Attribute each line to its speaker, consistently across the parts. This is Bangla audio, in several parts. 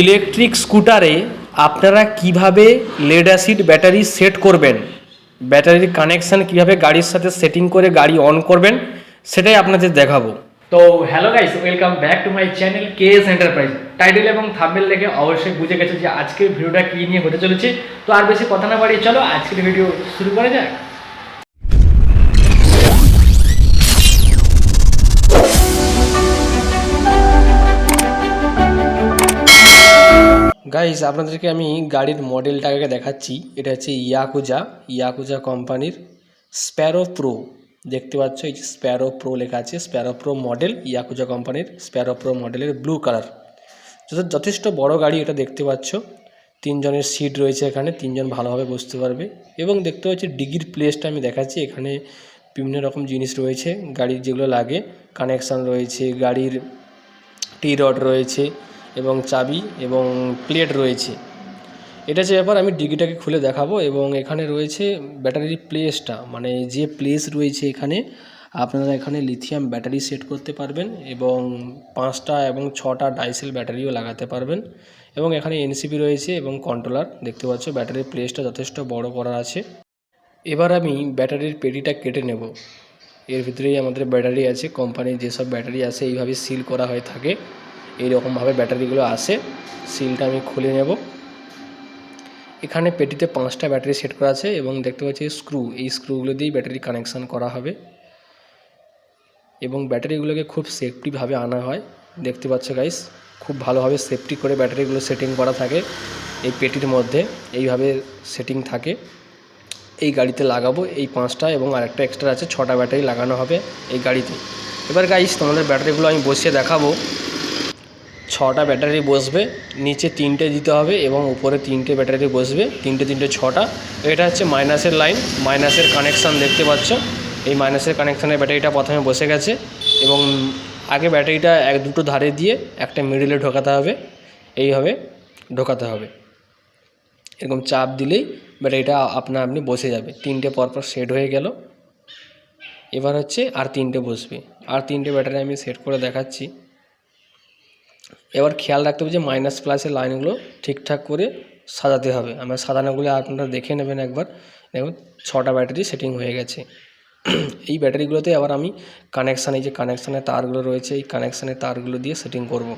Speaker 1: ইলেকট্রিক স্কুটারে আপনারা কীভাবে লেড অ্যাসিড ব্যাটারি সেট করবেন? ব্যাটারির কানেকশান কীভাবে গাড়ির সাথে সেটিং করে গাড়ি অন করবেন, সেটাই আপনাদের দেখাবো। তো hello guys, welcome back to my channel KS enterprise. Title এবং থাম্বেল দেখে অবশ্যই বুঝে গেছে যে আজকের ভিডিওটা কী নিয়ে হতে চলেছে। তো আর বেশি কথা না বাড়িয়ে চলো, আজকের ভিডিও শুরু করা যাক। গাইস আপনাদেরকে আমি গাড়ির মডেলটাকে দেখাচ্ছি। এটা হচ্ছে ইয়াকুজা ইয়াকুজা কোম্পানির স্প্যারো প্রো দেখতে পাচ্ছ, এই যে স্প্যারো প্রো লেখা আছে স্প্যারো প্রো মডেল ইয়াকুজা কোম্পানির স্প্যারো প্রো মডেলের ব্লু কালার যথেষ্ট বড় গাড়ি এটা দেখতে পাচ্ছ। তিনজনের সিট রয়েছে এখানে, তিনজন ভালোভাবে বসতে পারবে। এবং দেখতে পাচ্ছি ডিগির প্লেসটা আমি দেখাচ্ছি, এখানে বিভিন্ন রকম জিনিস রয়েছে, গাড়ির যেগুলো লাগে কানেকশান রয়েছে, গাড়ির টি রড রয়েছে। এবং চাবি এবং প্লেট রয়েছে। এটা যে ব্যাপার আমি ডিগিটাকে খুলে দেখাবো এবং এখানে রয়েছে ব্যাটারির প্লেসটা। মানে যে প্লেস রয়েছে এখানে, আপনারা এখানে লিথিয়াম ব্যাটারি সেট করতে পারবেন এবং পাঁচটা এবং ছটা ডাইসেল ব্যাটারিও লাগাতে পারবেন। এবং এখানে এনসিপি রয়েছে এবং কন্ট্রোলার, দেখতে পাচ্ছ ব্যাটারির প্লেসটা যথেষ্ট বড় করা আছে। এবার আমি ব্যাটারির পেটিটা কেটে নেব। এর ভিতরেই আমাদের ব্যাটারি আছে, কোম্পানির যেসব ব্যাটারি আছে এইভাবে সিল করা হয়ে থাকে। এইরকমভাবে ব্যাটারিগুলো আসে সিলটা আমি খুলে নেব। এখানে পেটিতে পাঁচটা ব্যাটারি সেট করা আছে এবং দেখতে পাচ্ছি স্ক্রু, এই স্ক্রুগুলো দিয়েই ব্যাটারি কানেকশান করা হবে। এবং ব্যাটারিগুলোকে খুব সেফটিভাবে আনা হয়। দেখতে পাচ্ছ গাইস খুব ভালোভাবে সেফটি করে ব্যাটারিগুলো সেটিং করা থাকে এই পেটির মধ্যে, এইভাবে সেটিং থাকে। এই গাড়িতে লাগাবো এই পাঁচটা এবং আরেকটা এক্সট্রা আছে, ছটা ব্যাটারি লাগানো হবে এই গাড়িতে। এবার গাইস তোমাদের ব্যাটারিগুলো আমি বসিয়ে দেখাবো। ছটা ব্যাটারি বসবে, নিচে তিনটে দিতে হবে এবং উপরে তিনটে ব্যাটারি বসবে, তিনটে তিনটে, ছটা। এটা হচ্ছে মাইনাসের লাইন মাইনাসের কানেকশান দেখতে পাচ্ছ। এই মাইনাসের কানেকশানের ব্যাটারিটা প্রথমে বসে গেছে এবং আগে ব্যাটারিটা এক দুটো ধারে দিয়ে একটা মিডিলে ঢোকাতে হবে। এইভাবে ঢোকাতে হবে। এরকম চাপ দিলেই ব্যাটারিটা আপনা আপনি বসে যাবে। তিনটে পরপর সেট হয়ে গেল। এবার হচ্ছে আর তিনটে বসবে। আর তিনটে ব্যাটারি আমি সেট করে দেখাচ্ছি। এবার খেয়াল রাখতে হবে যে মাইনাস প্লাসের লাইনগুলো ঠিকঠাক করে সাজাতে হবে। আমার সাজানোগুলো আপনারা দেখে নেবেন একবার। দেখুন, ছটা ব্যাটারি সেটিং হয়ে গেছে। এই ব্যাটারিগুলোতে আবার আমি কানেকশান এই যে কানেকশানের তারগুলো রয়েছে, এই কানেকশানের তারগুলো দিয়ে সেটিং করব।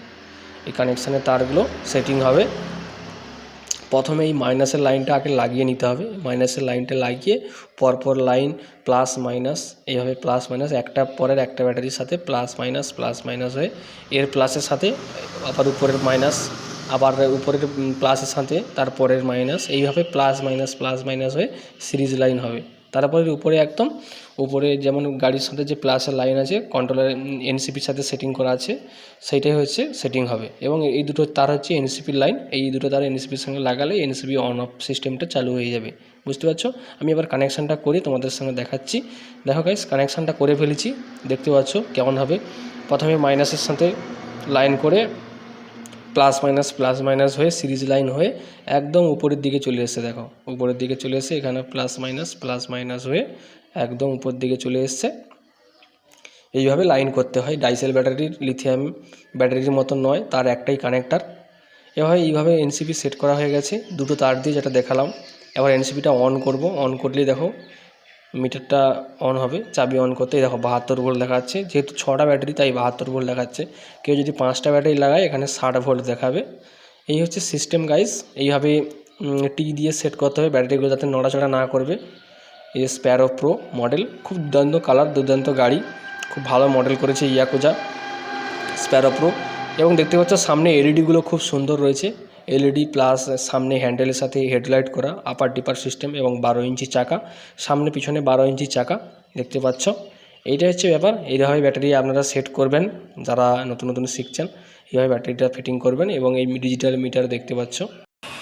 Speaker 1: এই কানেকশানের তারগুলো সেটিং হবে। প্রথমে এই মাইনাসের লাইনটা আগে লাগিয়ে নিতে হবে। মাইনাসের লাইনটা লাগিয়ে পরপর লাইন প্লাস মাইনাস এইভাবে প্লাস মাইনাস একটা পরের একটা ব্যাটারির সাথে প্লাস মাইনাস প্লাস মাইনাস হয়ে এর প্লাসের সাথে আবার উপরের মাইনাস আবার উপরের প্লাসের সাথে তারপরের মাইনাস এইভাবে প্লাস মাইনাস প্লাস মাইনাস হয়ে সিরিজ লাইন হবে। তারপরে উপরে একদম উপরে যেমন গাড়ির সাথে যে প্লাসের লাইন আছে কন্ট্রোলার এনসিপির সাথে সেটিং করা আছে, সেইটাই হচ্ছে সেটিং হবে। এবং এই দুটো, তার হচ্ছে এনসিপির লাইন এই দুটো তার এনসিপির সঙ্গে লাগালে এনসিপি অন অফ সিস্টেমটা চালু হয়ে যাবে। বুঝতে পারছ? আমি এবার কানেকশানটা করে তোমাদের সঙ্গে দেখাচ্ছি। দেখো গাইস কানেকশানটা করে ফেলেছি। দেখতে পাচ্ছ কেমন হবে? প্রথমে মাইনাসের সাথে লাইন করে প্লাস মাইনাস প্লাস মাইনাস হয়ে সিরিজ লাইন হয়ে একদম উপরের দিকে চলে এসেছে, দেখো। উপরের দিকে চলে এসে এখানে প্লাস মাইনাস প্লাস মাইনাস হয়ে একদম উপর দিকে চলে এসছে। এইভাবে লাইন করতে হয়। ডাইসেল ব্যাটারির লিথিয়াম ব্যাটারির মতো নয়, তার একটাই কানেক্টার এভাবে এইভাবে এনসিপি সেট করা হয়ে গেছে। দুটো তার দিয়ে যেটা দেখালাম, এবার এনসিপিটা অন করব। অন করলেই দেখো মিটারটা অন হবে, চাবি অন করতে। দেখো বাহাত্তর ভোল্ট দেখাচ্ছে, যেহেতু ছটা ব্যাটারি, তাই বাহাত্তর ভোল্ট দেখাচ্ছে। কেউ যদি পাঁচটা ব্যাটারি লাগায়, এখানে ষাট ভোল্ট দেখাবে। এই হচ্ছে সিস্টেম গাইস এইভাবে টি দিয়ে সেট করতে হবে। ব্যাটারিগুলো যাতে নড়াচড়া না করবে। এই স্প্যারো প্রো মডেল খুব দুর্দান্ত কালার দুর্দান্ত গাড়ি। খুব ভালো মডেল করেছে ইয়াকুজা স্প্যারো প্রো এবং দেখতে পাচ্ছ, সামনে এলইডিগুলো খুব সুন্দর রয়েছে। এলইডি প্লাস সামনে হ্যান্ডেলের সাথে হেডলাইট করা আপার ডিপার সিস্টেম এবং বারো ইঞ্চি চাকা। সামনে পিছনে বারো ইঞ্চি চাকা দেখতে পাচ্ছ। এইটা হচ্ছে ব্যাপার। এইভাবে ব্যাটারি আপনারা সেট করবেন, যারা নতুন নতুন শিখছেন, এইভাবে ব্যাটারিটা ফিটিং করবেন এবং এই ডিজিটাল মিটার দেখতে পাচ্ছ।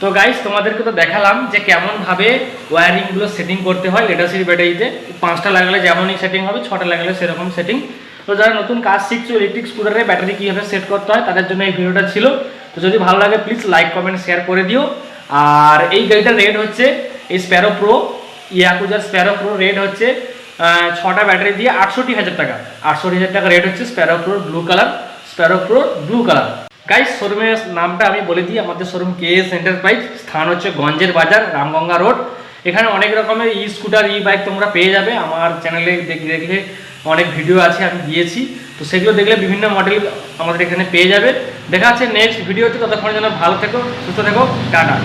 Speaker 1: তো গাইস তোমাদেরকে তো দেখালাম যে কেমনভাবে ওয়্যারিংগুলো সেটিং করতে হয় লেটাসির ব্যাটারিতে পাঁচটা লাগালে যেমনই সেটিং হবে, ছটা লাগালে সেরকম সেটিং তো যারা নতুন কাজ শিখছো ইলেকট্রিক স্কুটারে ব্যাটারি কীভাবে সেট করতে হয়, তাদের জন্য এই ভিডিওটা ছিল। তো যদি ভালো লাগে প্লিজ লাইক কমেন্ট শেয়ার করে দিও। আর এই গাড়িটার রেট হচ্ছে, এই স্প্যারো প্রো ইয়াকুজার স্প্যারো প্রো রেট হচ্ছে ছটা ব্যাটারি দিয়ে আটষট্টি হাজার টাকা। আটষট্টি হাজার টাকা রেট হচ্ছে sparrow pro blue colour sparrow pro blue colour
Speaker 2: guys শোরুমের নামটা আমি বলে দিই, আমাদের শোরুম কে এস এন্টারপ্রাইজ স্থান হচ্ছে গঞ্জের বাজার, রামগঙ্গা রোড এখানে অনেক রকমের ই স্কুটার ই বাইক তোমরা পেয়ে যাবে। আমার চ্যানেলে দেখ- দেখলে অনেক ভিডিও আছে, আমি দিয়েছি। তো সেগুলো দেখলে বিভিন্ন মডেল আমাদের এখানে পেয়ে যাবে। দেখা আছে নেক্সট ভিডিওতে ততক্ষণ যেন ভালো থেকো, সুস্থ থেকো, টাটা।